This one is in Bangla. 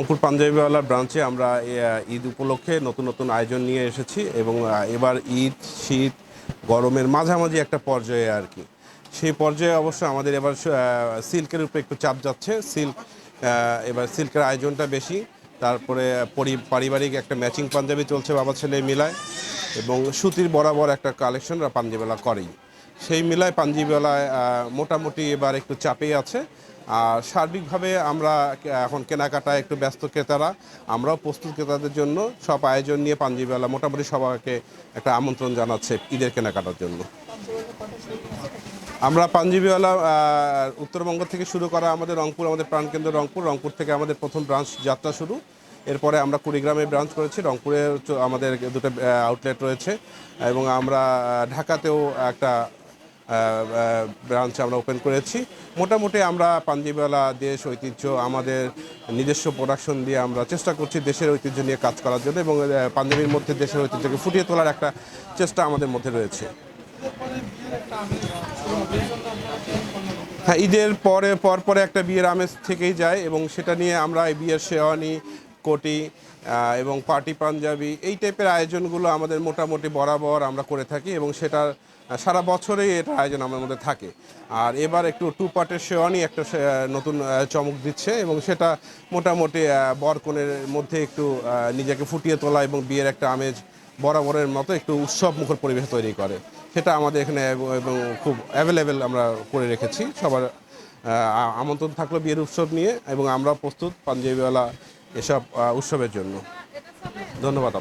রংপুর পাঞ্জাবিওয়ালা ব্রাঞ্চে আমরা ঈদ উপলক্ষে নতুন নতুন আয়োজন নিয়ে এসেছি এবং এবার ঈদ, শীত, গরমের মাঝামাঝি একটা পর্যায়ে আর কি। সেই পর্যায়ে অবশ্য আমাদের এবার সিল্কের উপরে একটু চাপ যাচ্ছে। সিল্ক এবার সিল্কের আয়োজনটা বেশি। তারপরে পরি- পারিবারিক একটা ম্যাচিং পাঞ্জাবি চলছে বাবা ছেলে মিলায় এবং সুতির বরাবর একটা কালেকশন পাঞ্জাবিওয়ালা করেই। সেই মিলায় পাঞ্জাবিওয়ালায় মোটামুটি এবার একটু চাপেই আছে। আর সার্বিকভাবে আমরা এখন কেনাকাটায় একটু ব্যস্ত ক্রেতারা, আমরাও প্রস্তুত ক্রেতাদের জন্য সব আয়োজন নিয়ে পাঞ্জাবিওয়ালা মোটামুটি সবাইকে একটা আমন্ত্রণ জানাচ্ছে ঈদের কেনাকাটার জন্য। আমরা পাঞ্জিবিওয়ালা উত্তরবঙ্গ থেকে শুরু করা আমাদের রংপুর, আমাদের প্রাণকেন্দ্র রংপুর রংপুর থেকে আমাদের প্রথম ব্রাঞ্চ যাত্রা শুরু। এরপরে আমরা কুড়িগ্রামে ব্রাঞ্চ করেছি রংপুরে আমাদের দুটো আউটলেট রয়েছে এবং আমরা ঢাকাতেও একটা ব্রাঞ্চ আমরা ওপেন করেছি। মোটামুটি আমরা পাঞ্জাবিওয়ালা দেশ, ঐতিহ্য, আমাদের নিজস্ব প্রোডাকশন দিয়ে আমরা চেষ্টা করছি দেশের ঐতিহ্য নিয়ে কাজ করার জন্য এবং পাঞ্জাবির মধ্যে দেশের ঐতিহ্যকে ফুটিয়ে তোলার একটা চেষ্টা আমাদের মধ্যে রয়েছে। হ্যাঁ ঈদের পরে পর পরে একটা বিয়ের আমেজ থেকেই যায় এবং সেটা নিয়ে আমরা এই বিয়ের শেওয়ানি কোটি এবং পার্টি পাঞ্জাবি, এই টাইপের আয়োজনগুলো আমাদের মোটামুটি বরাবর আমরা করে থাকি এবং সেটার সারা বছরেই এটা আয়োজন আমাদের মধ্যে থাকে। আর এবার একটু টু পার্টের শেওয়ানি একটা নতুন চমক দিচ্ছে এবং সেটা মোটামুটি বরকনের মধ্যে একটু নিজেকে ফুটিয়ে তোলা এবং বিয়ের একটা আমেজ বরাবরের মতো একটু উৎসব মুখর পরিবেশ তৈরি করে। সেটা আমাদের এখানে এবং খুব অ্যাভেলেবেল আমরা করে রেখেছি। সবার আমন্ত্রণ থাকল বিয়ের উৎসব নিয়ে এবং আমরা প্রস্তুত। পাঞ্জাবিওয়ালা এসব উৎসবের জন্য ধন্যবাদ।